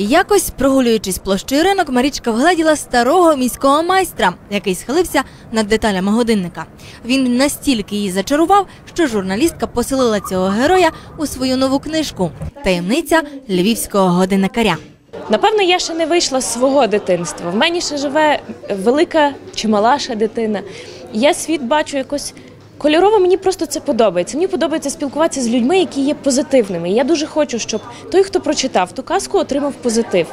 Якось, прогулюючись площею ринок, Марічка вгледіла старого міського майстра, який схилився над деталями годинника. Він настільки її зачарував, що журналістка поселила цього героя у свою нову книжку Таємниця львівського годинникаря. Напевно, я ще не вийшла з свого дитинства. В мені ще живе велика чи мала ще дитина. Я світ бачу якось кольорово. Мені просто це подобається. Мені подобається спілкуватися з людьми, які є позитивними. І я дуже хочу, щоб той, хто прочитав ту казку, отримав позитив.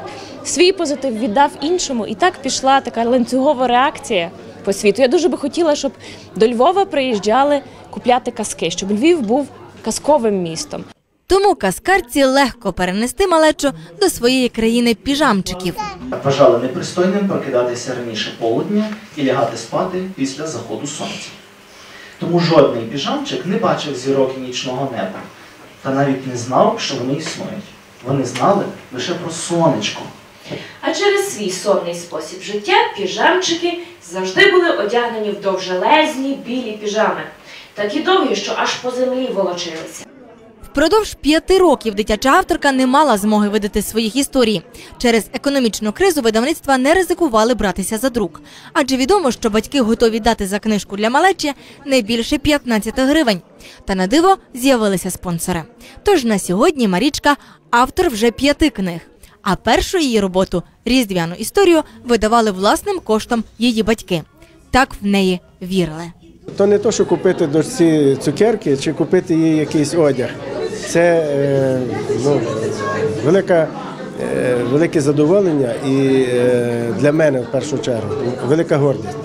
Свій позитив віддав іншому, і так пішла така ланцюгова реакція по світу. Я дуже би хотіла, щоб до Львова приїжджали купляти казки, щоб Львів був казковим містом. Тому казкарці легко перенести малечу до своєї країни піжамчиків. Вважали непристойним прокидатися раніше полудня і лягати спати після заходу сонця. Тому жодний піжамчик не бачив зірок і нічного неба та навіть не знав, що вони існують. Вони знали лише про сонечко. А через свій сонний спосіб життя піжамчики завжди були одягнені в довжелезні білі піжами, такі довгі, що аж по землі волочилися. Впродовж п'яти років дитяча авторка не мала змоги видати своїх історій. Через економічну кризу видавництва не ризикували братися за друк. Адже відомо, що батьки готові дати за книжку для малечі не більше 15 гривень. Та на диво з'явилися спонсори. Тож на сьогодні Марічка автор вже п'яти книг. А першу її роботу різдвяну історію видавали власним коштом її батьки. Так в неї вірили. То не то, що купити дочці цукерки чи купити їй якийсь одяг. Це е, ну, велика, е, велике задоволення і е, для мене в першу чергу велика гордість.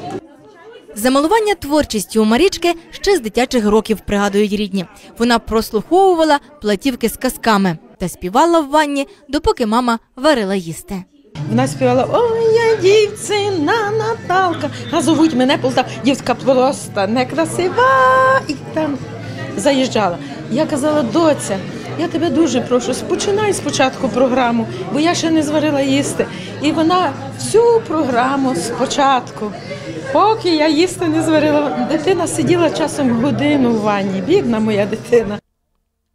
Замалування творчістю у Марічки ще з дитячих років пригадують рідні. Вона прослуховувала платівки з казками та співала в ванні, допоки мама варила їсти. Вона співала Ой, я дівчина Наталка. А зовуть мене Полтава. Дівчинка просто некрасива. І там заїжджала. Я казала, доця, я тебе дуже прошу, починай спочатку програму, бо я ще не зварила їсти. І вона всю програму спочатку. Поки я їсти не зварила, дитина сиділа часом годину в ванні. Бідна моя дитина.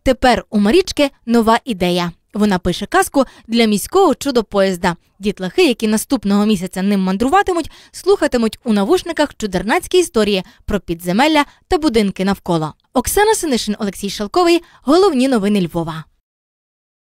Тепер у Марічки нова ідея. Вона пише казку для міського чудо-поїзда. Дітлахи, які наступного місяця ним мандруватимуть, слухатимуть у навушниках чудернацькі історії про підземелля та будинки навколо. Оксана Синишин, Олексій Шалковий. Головні новини Львова.